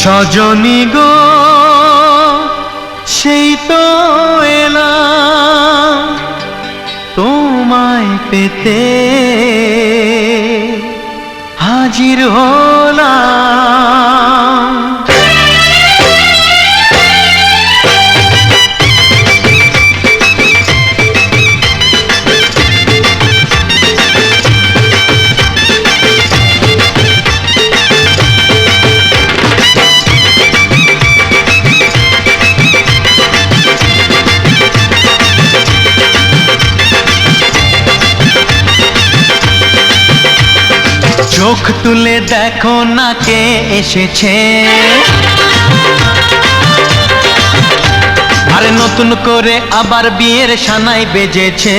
সজনী গো সেই তো এলাম তোমায় পেতে। হাজির হলাম চোখ তুলে দেখো না কে এসেছে। আরে নতুন করে আবার বিয়ের সানাই বেজেছে।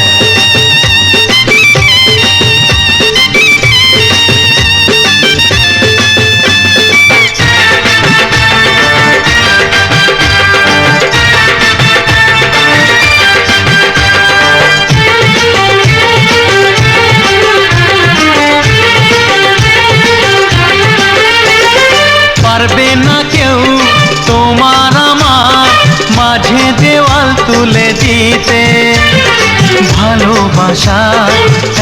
ভালোবাসা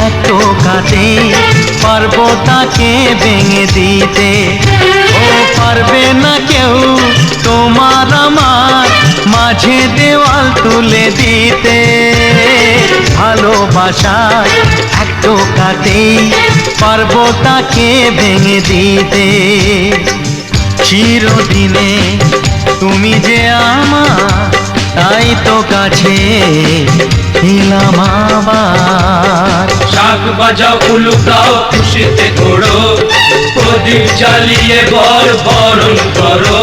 এত কাটে পারব তাকে ভেঙে দিতে। ও পারবে না কেউ তোমার আমার মাঝে দেওয়াল তুলে দিতে। ভালোবাসা এত কাটে পারব তাকে ভেঙে দিতে। চিরদিনে তুমি যে আমার তাই তো কাছে এলাম আবার। শাক বাজাও উলু দাও খুশিতে ঘোড়ো প্রদীপ জ্বালিয়ে বর বরণ করো।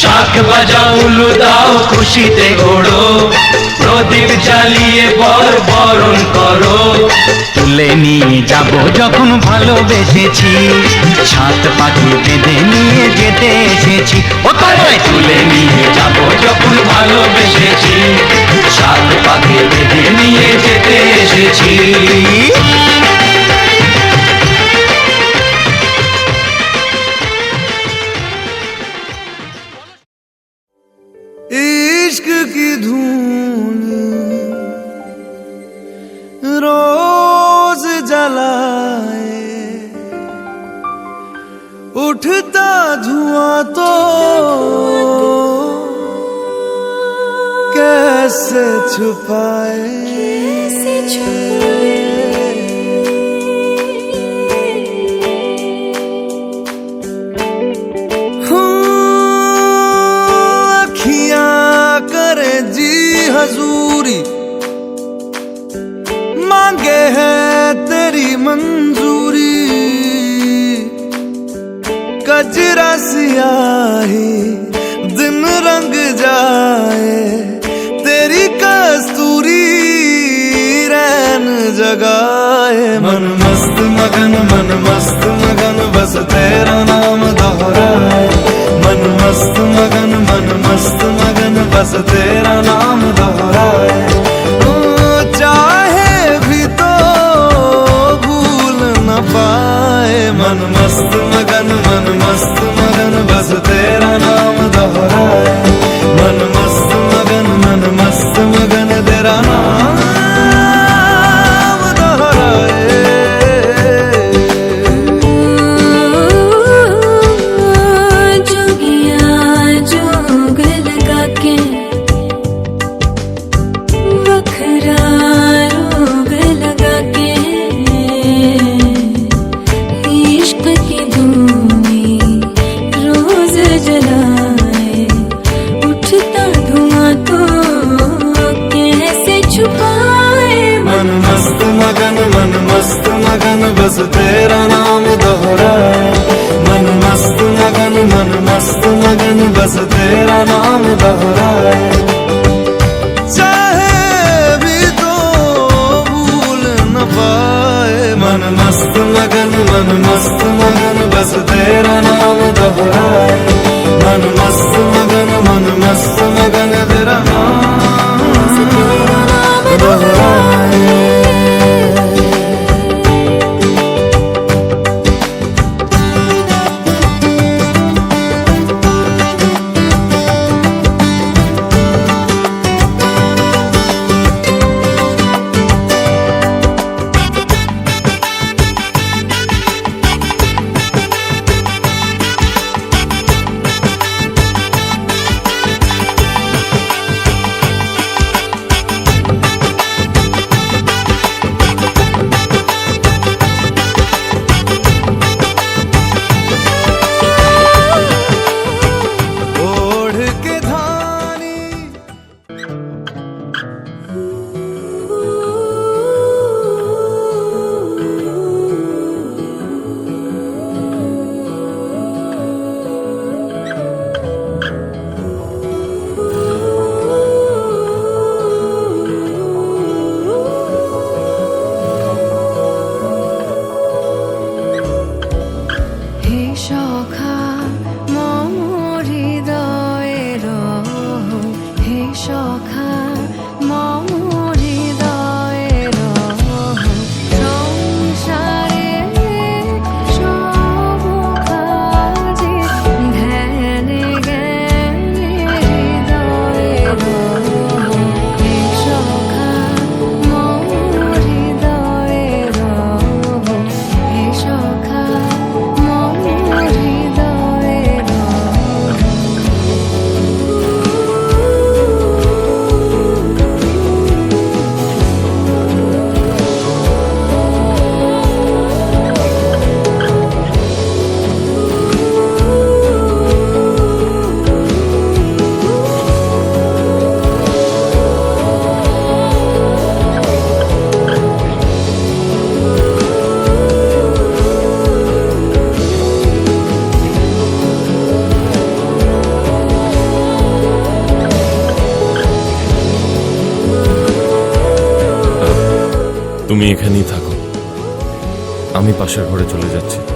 শাক বাজাও উলু দাও খুশিতে ঘোড়ো প্রদীপ জ্বালিয়ে বর বরণ করো। তুলে নিয়ে যাব যখন ভালোবেসেছি সাত পাখি বেঁধে নিয়ে যেতে এসেছি। ও তোমায় তুলে নিয়ে যাব যখন ভালোবেসেছি সাত পাখি বেঁধে নিয়ে যেতে এসেছি। कैसे छुपाए? अखियाँ करे जी हजूरी। मांगे है तेरी मंजूरी। कजरा सियाही दिन रंग जाए। जगाए मन मस्त मगन, मन मस्त मगन, बस तेरा नाम दोहराए। मन मस्त मगन, मन मस्त मगन, बस तेरा नाम दोहराए। चाहे भी तो भूल न पाए। मन मस्त मगन, मन मस्त मगन, बस तेरा नाम दोहराए। मन मस्त मगन, मन मस्त मगन, तेरा नाम তুমি এখানেই থাকো। আমি পাশের ঘরে চলে যাচ্ছি।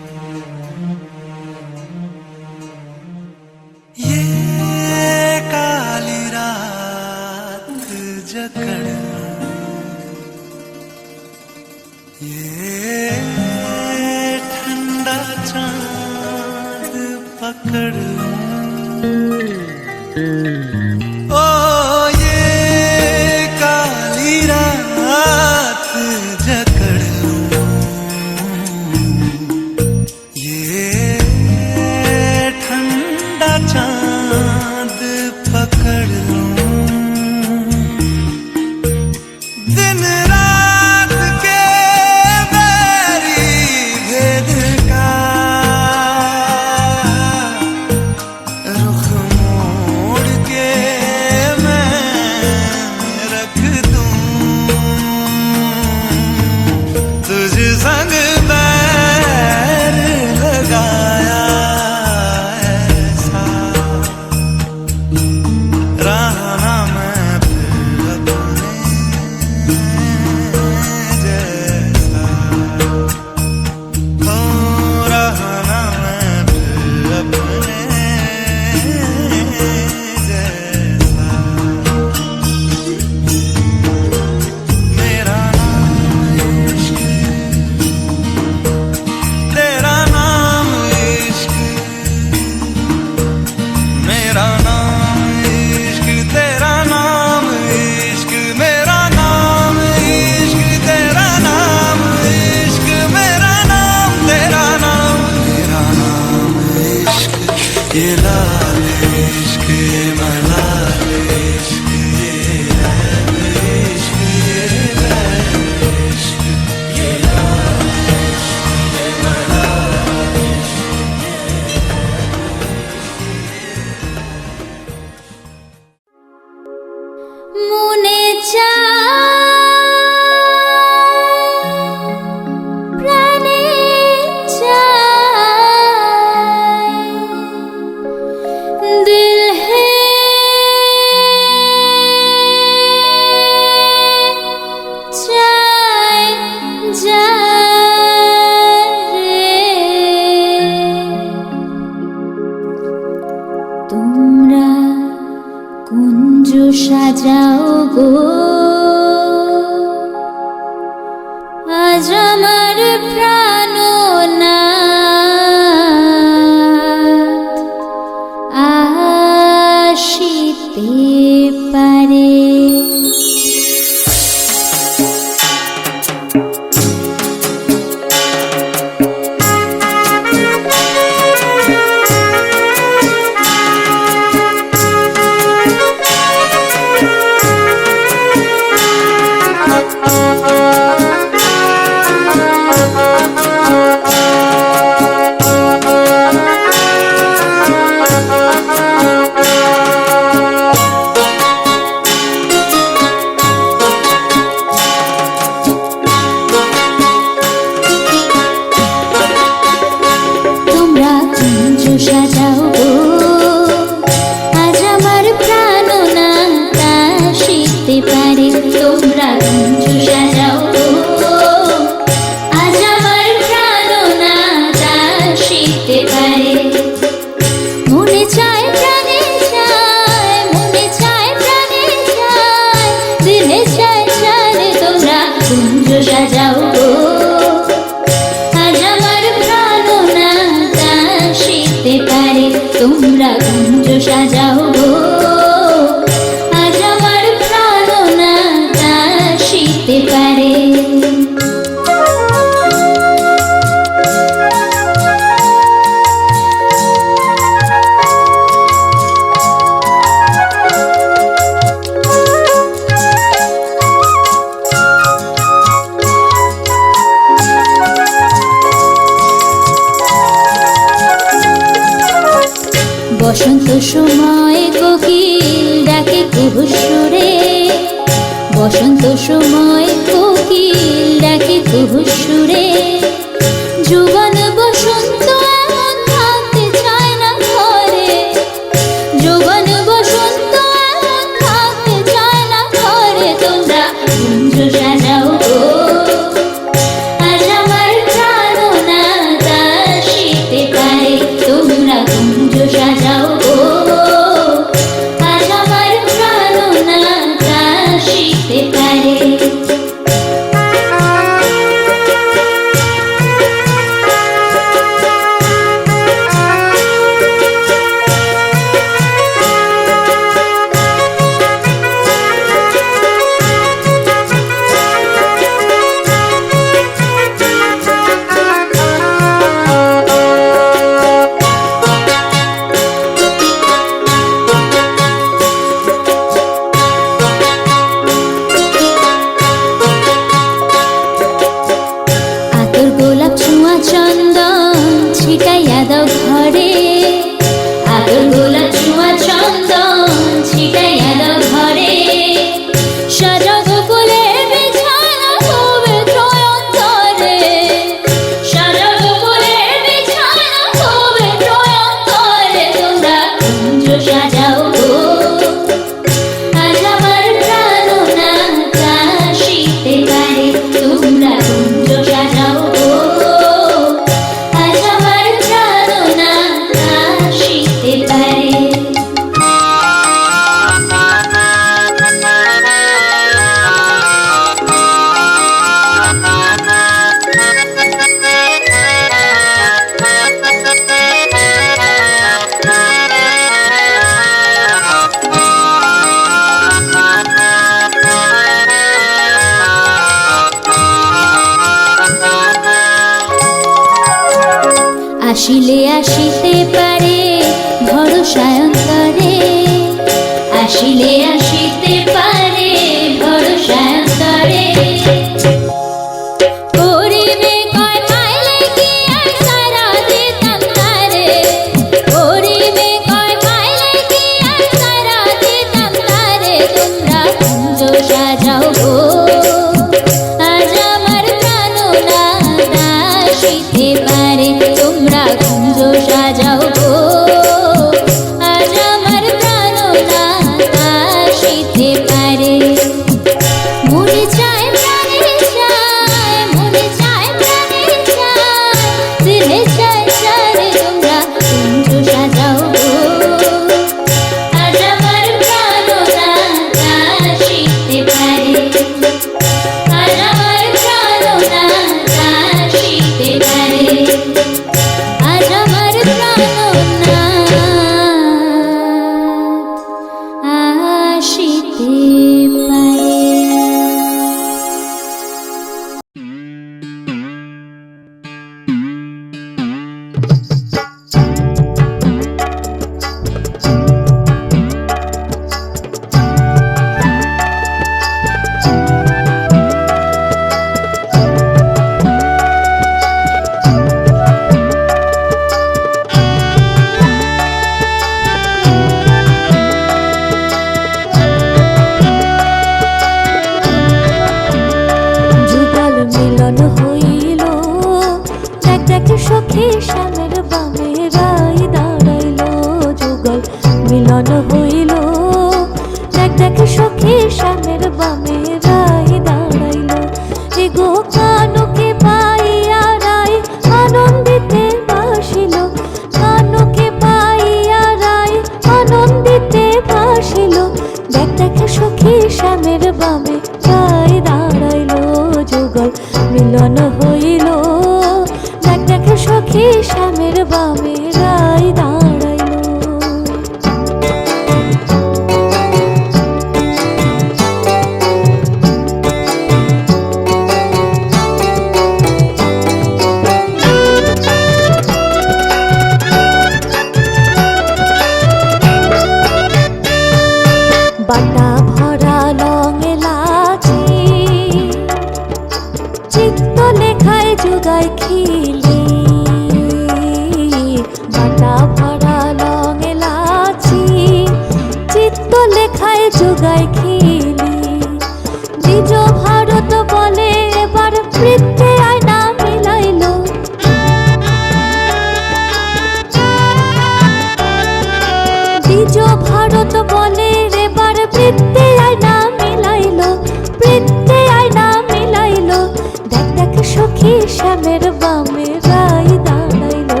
সখী বামে রাই দাঁড়াইলো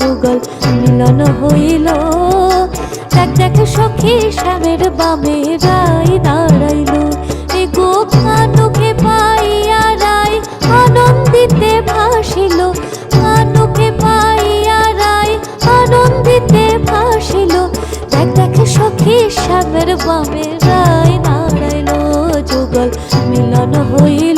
যুগল, মিলন হইল। দেখ দেখ সখী শ্যামের বামে রাই দাঁড়াইলো। এ গো কানুকে পাইয়া রাই আনন্দিতে ভাসিল। কানুকে পাইয়া রাই আনন্দিতে ভাসিল। দেখ দেখ সখী শ্যামের বামে রাই দাঁড়াইল যুগল, মিলন হইল।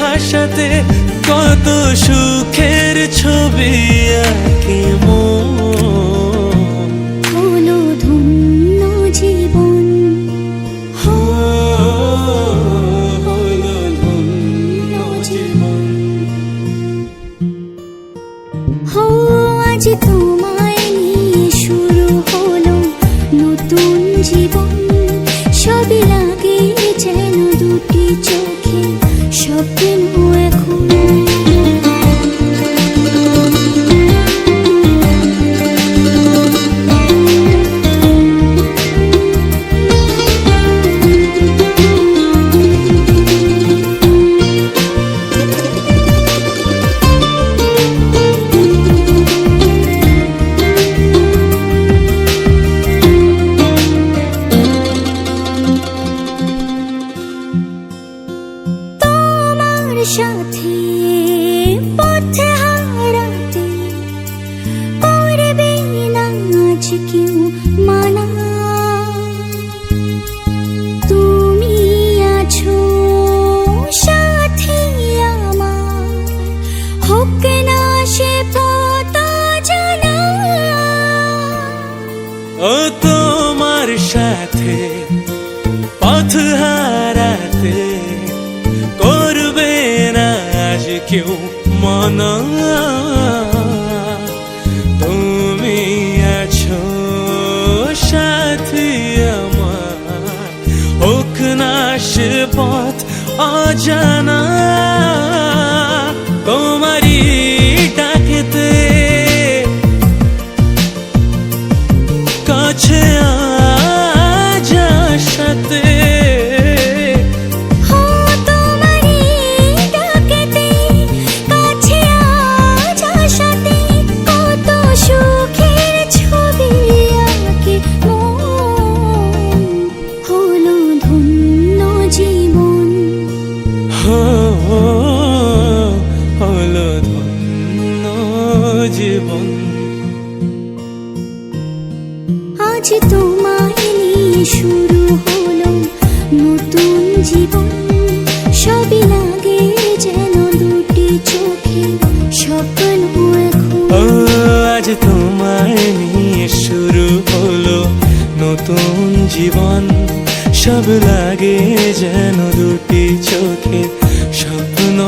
ভাষাতে কত সুখের ছবি আঁকে ধন্য জীবন। হলো জীবন। হো আজ তোমায় নিয়ে শুরু হলো নতুন জীবন। সবই লাগে যেন দুটি চোখে স্বপ্ন এখন অজানা তোমায় নিয়ে শুরু হলো নতুন জীবন। সব লাগে যেন দুটি চোখে স্বপ্ন